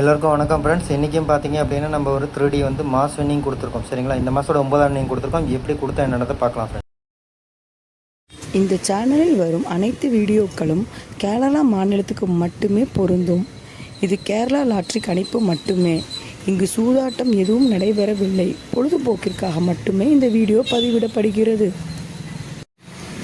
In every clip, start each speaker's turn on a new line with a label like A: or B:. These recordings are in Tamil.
A: எல்லோருக்கும் வணக்கம் ஃப்ரெண்ட்ஸ் இன்றைக்கும் பார்த்தீங்க அப்படின்னா நம்ம ஒரு த்ரீ வந்து மாஸ் வின்னிங் கொடுத்துருக்கோம். சரிங்களா? இந்த மாதத்தோட ஒன்பதாம் வின்னிங் கொடுத்துருக்கோம். எப்படி கொடுத்தா என்னன்றதை பார்க்கலாம் ஃப்ரெண்ட்ஸ்
B: இந்த சேனலில் வரும் அனைத்து வீடியோக்களும் கேரளா மாநிலத்துக்கு மட்டுமே பொருந்தும். இது கேரளா லாட்ரி கணிப்பு மட்டுமே. இங்கு சூதாட்டம் எதுவும் நடைபெறவில்லை. பொழுதுபோக்கிற்காக மட்டுமே இந்த வீடியோ பதிவிடப்படுகிறது.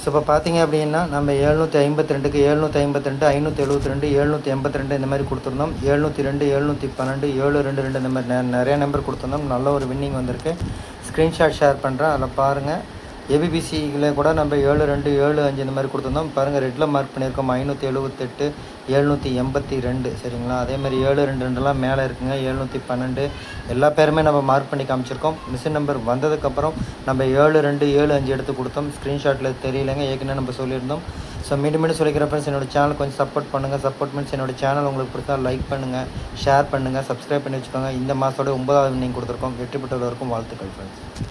A: So இப்போ பார்த்தீங்க அப்படின்னா நம்ம எழுநூற்றி ஐம்பத்தி ரெண்டுக்கு எழுநூற்றி ஐம்பத்தி ரெண்டு ஐநூற்றி எழுபத்தி ரெண்டு எழுநூற்றி எண்பத்தி ரெண்டு இந்த மாதிரி கொடுத்துருந்தோம். எழுநூற்றி ரெண்டு எழுநூற்றி பன்னெண்டு ஏழு ரெண்டு ரெண்டு இந்த மாதிரி நெ- நிறைய நம்பர் கொடுத்துருந்தோம். நல்ல ஒரு வின்னிங் வந்திருக்கு. ஸ்க்ரீன்ஷாட் ஷேர் பண்ணுறேன் அதில் பாருங்கள் ஏபிபிசியில் கூட நம்ம ஏழு ரெண்டு ஏழு அஞ்சு இந்த மாதிரி கொடுத்துருந்தோம். பாருங்கள் ரெட்டில் மார்க் பண்ணியிருக்கோம். ஐநூற்றி எழுபத்தெட்டு எழுநூற்றி எண்பத்தி ரெண்டு சரிங்களா? அதே மாதிரி ஏழு ரெண்டு ரெண்டுலாம் மேலே இருக்குங்க. எழுநூற்றி பன்னெண்டு. எல்லா பேருமே நம்ம மார்க் பண்ணி காமிச்சிருக்கோம். மிஷின் நம்பர் வந்ததுக்கப்புறம் நம்ம ஏழு ரெண்டு ஏழு அஞ்சு எடுத்து கொடுத்தோம். ஸ்க்ரீன்ஷாட்டில் தெரியலங்க. ஏற்கனவே நம்ம சொல்லியிருந்தோம். ஸோ மீண்டும் மீண்டும் சொல்லிக்கிற ஃப்ரெண்ட்ஸ் என்னோட சேனல் கொஞ்சம் சப்போர்ட் பண்ணுங்கள் சப்போர்ட் மீன்ஸ் என்னோட சேனல் உங்களுக்கு பிடிச்சா லைக் பண்ணுங்கள் ஷேர் பண்ணுங்கள் சப்ஸ்கிரைப் பண்ணி வச்சுக்கோங்க. இந்த மாதத்தோட ஒன்பதாவது நீங்கள் கொடுத்துருக்கோம். வெற்றி பெற்றவருக்கும் வாழ்த்துக்கள் ஃப்ரெண்ட்ஸ்